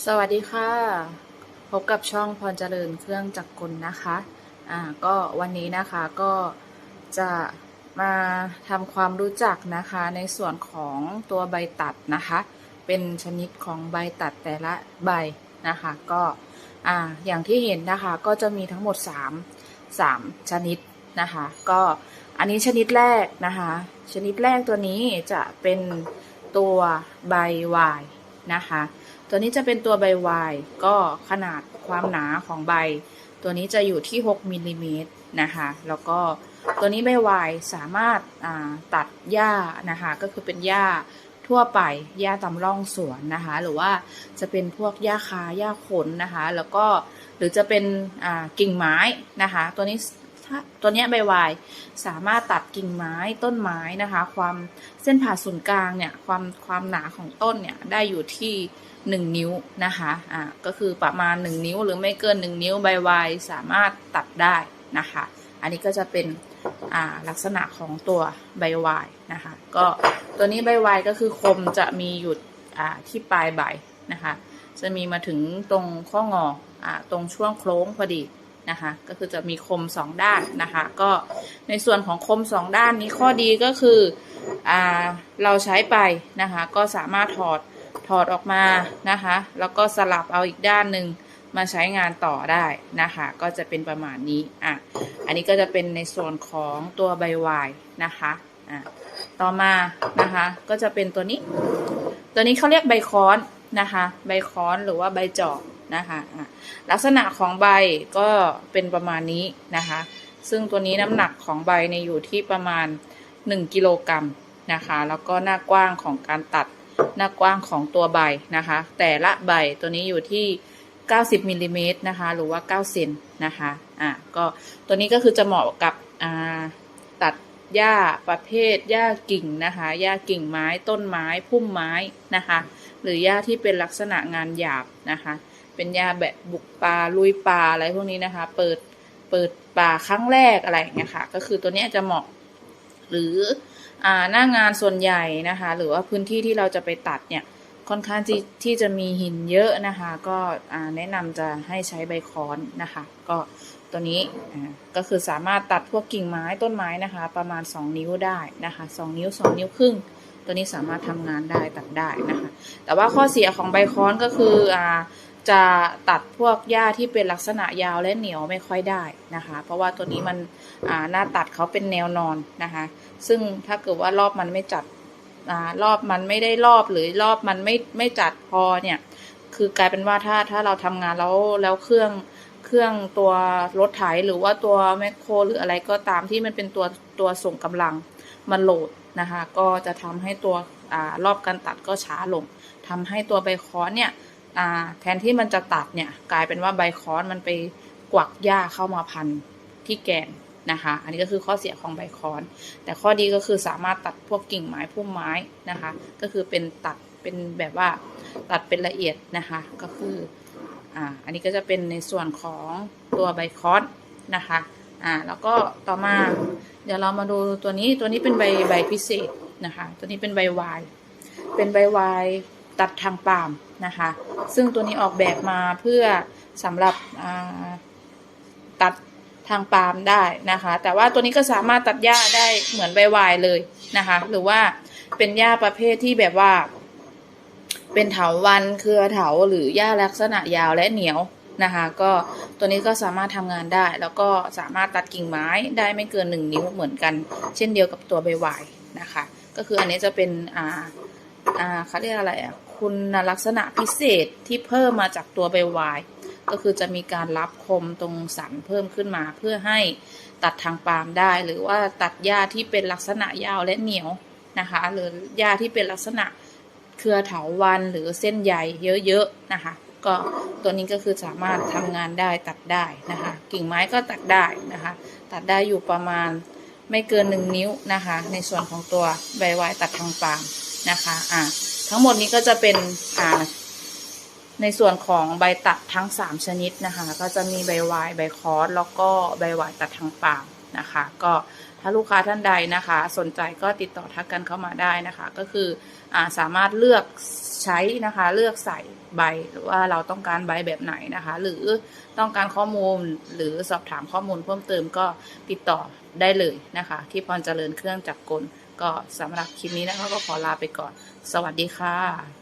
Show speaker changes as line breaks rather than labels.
สวัสดีค่ะ พบกับช่องพรเจริญเครื่องจักรกลนะคะ อ่า ก็วันนี้นะคะก็จะมาทำความรู้จักนะคะในส่วนของตัวใบตัดนะคะ เป็นชนิดของใบตัดแต่ละใบนะคะ ก็ อ่า อย่างที่เห็นนะคะก็จะมีทั้งหมด 3 3 ชนิดนะคะ ก็อันนี้ชนิดแรกนะคะ ชนิดแรกตัวนี้จะเป็นตัวใบวาย นะคะ ตัวนี้จะเป็นตัวใบวายก็ขนาดความหนาของใบ ตัวนี้จะอยู่ที่ 6มิลลิเมตรนะคะ แล้วก็ตัวนี้ใบวายสามารถาตัดหญ้านะคะ ก็คือเป็นหญ้าทั่วไปหญ้าตามร่องสวนนะคะ หรือว่าจะเป็นพวกหญ้าคาหญ้าขนนะคะ แล้วก็หรือจะเป็นกิ่งไม้นะคะ ตัวนี้ ตัวเนี้ยใบวายสามารถตัดกิ่งไม้ต้นไม้นะคะ ความเส้นผ่าศูนย์กลางเนี่ยความความหนาของต้นเนี่ยได้อยู่ที่ 1 นิ้วนะคะอ่าก็คือประมาณ 1 นิ้วหรือไม่เกิน 1 นิ้วใบวายสามารถตัดได้นะคะ อันนี้ก็จะเป็นอ่าลักษณะของตัวใบวายนะคะก็ตัวนี้ใบวายก็คือคมจะมีอยู่อ่าที่ปลายใบนะคะ จะมีมาถึงตรงข้องออ่าตรงช่วงโค้งพอดี นะคะ ก็คือจะมีคม 2 ด้านนะคะ ก็ในส่วนของคม 2 ด้านนี้ข้อดีก็คืออ่าเราใช้ไปนะคะ ก็สามารถถอดถอดออกมานะคะ แล้วก็สลับเอาอีกด้านหนึ่งมาใช้งานต่อได้นะคะ ก็จะเป็นประมาณนี้อะอันนี้ก็จะเป็นในส่วนของตัวใบวายนะคะอะต่อมานะคะก็จะเป็นตัวนี้ ตัวนี้เขาเรียกใบค้อนนะคะ ใบค้อนหรือว่าใบจอก นะคะะลักษณะของใบก็เป็นประมาณนี้นะคะ ซึ่งตัวนี้น้ำหนักของใบเนี่ยอยู่ที่ประมาณ 1 กิโลกรัมนะคะ แล้วก็หน้ากว้างของการตัดหน้ากว้างของตัวใบนะคะ แต่ละใบตัวนี้อยู่ที่ 90มิลลิเมตรนะคะ หรือว่า9เซนนะคะอะก็ตัวนี้ก็คือจะเหมาะกับอ่าตัดหญ้าประเภทหญ้ากิ่งนะคะหญ้ากิ่งไม้ต้นไม้พุ่มไม้นะคะ หรือหญ้าที่เป็นลักษณะงานหยาบนะคะ เป็นหญ้าแบบบุกป่าลุยป่าอะไรพวกนี้นะคะ เปิดเปิดป่าครั้งแรกอะไรอย่างเงี้ยค่ะ ก็คือตัวนี้จะเหมาะ หรืออ่าหน้างานส่วนใหญ่นะคะ หรือว่าพื้นที่ที่เราจะไปตัดเนี่ยค่อนข้างที่ที่จะมีหินเยอะนะคะ ก็แนะนำจะให้ใช้ใบค้อนนะคะ ก็ตัวนี้อ่าก็คือสามารถตัดพวกกิ่งไม้ต้นไม้นะคะ ประมาณ 2 นิ้วได้นะคะ 2 นิ้ว 2 นิ้วครึ่ง ตัวนี้สามารถทำงานได้ตัดได้นะคะ แต่ว่าข้อเสียของใบค้อนก็คืออ่า จะตัดพวกหญ้าที่เป็นลักษณะยาวและเหนียวไม่ค่อยได้นะคะ เพราะว่าตัวนี้มันอ่าหน้าตัดเขาเป็นแนวนอนนะคะ ซึ่งถ้าเกิดว่ารอบมันไม่จัดอ่ารอบมันไม่ได้รอบหรือรอบมันไม่ไม่จัดพอเนี่ย คือกลายเป็นว่าถ้าถ้าเราทำงานแล้วแล้วเครื่องเครื่องตัวรถไถหรือว่าตัวแมคโครหรืออะไรก็ตามที่มันเป็นตัวตัวส่งกำลังมันโหลดนะคะ ก็จะทำให้ตัวอ่ารอบการตัดก็ช้าลงทำให้ตัวใบคอนเนี่ย แทนที่มันจะตัดเนี่ย กลายเป็นว่าใบคอนมันไปกวักหญ้าเข้ามาพันที่แกนนะคะ อันนี้ก็คือข้อเสียของใบคอน แต่ข้อดีก็คือสามารถตัดพวกกิ่งไม้พุ่มไม้นะคะ ก็คือเป็นตัดเป็นแบบว่าตัดเป็นละเอียดนะคะ ก็คืออ่าอันนี้ก็จะเป็นในส่วนของตัวใบคอนนะคะอ่าแล้วก็ต่อมาเดี๋ยวเรามาดูตัวนี้ตัวนี้เป็นใบใบพิเศษนะคะ ตัวนี้เป็นใบวาย เป็นใบวาย ตัดทางปาล์มนะคะ ซึ่งตัวนี้ออกแบบมาเพื่อสำหรับตัดทางปาล์มได้นะคะ แต่ว่าตัวนี้ก็สามารถตัดหญ้าได้เหมือนใบวายเลยนะคะ หรือว่าเป็นหญ้าประเภทที่แบบว่า เป็นเถาวันเครือเถาหรือหญ้าลักษณะยาวและเหนียวนะคะก็ตัวนี้ก็สามารถทำงานได้ แล้วก็สามารถตัดกิ่งไม้ได้ไม่เกินหนึ่งนิ้วเหมือนกัน เช่นเดียวกับตัวใบวายนะคะ ก็คืออันนี้จะเป็นอ่าอ่าเขาเรียกอะไรอะ คุณลักษณะพิเศษที่เพิ่มมาจากตัวใบวาย ก็คือจะมีการรับคมตรงสันเพิ่มขึ้นมา เพื่อให้ตัดทางปาล์มได้ หรือว่าตัดหญ้าที่เป็นลักษณะยาวและเหนียวนะคะ หรือหญ้าที่เป็นลักษณะเครือเถาวันหรือเส้นใยเยอะๆนะคะ ก็ตัวนี้ก็คือสามารถทำงานได้ตัดได้นะคะ กิ่งไม้ก็ตัดได้นะคะ ตัดได้อยู่ประมาณไม่เกินหนึ่งนิ้วนะคะ ในส่วนของตัวใบวายตัดทางปาล์มนะคะ อ่า ทั้งหมดนี้ก็จะเป็นอ่าในส่วนของใบตัดทั้ง 3 ชนิดนะคะ ก็จะมีใบวายใบคอสแล้วก็ใบวายตัดทางปาล์มนะคะ ก็ถ้าลูกค้าท่านใดนะคะ สนใจก็ติดต่อทักกันเข้ามาได้นะคะ ก็คืออาสามารถเลือกใช้นะคะ เลือกใส่ใบหรือว่าเราต้องการใบแบบไหนนะคะ หรือต้องการข้อมูลหรือสอบถามข้อมูลเพิ่มเติมก็ติดต่อได้เลยนะคะ ที่พรเจริญเครื่องจักรกล ก็สำหรับคลิปนี้นะคะก็ขอลาไปก่อน สวัสดีค่ะ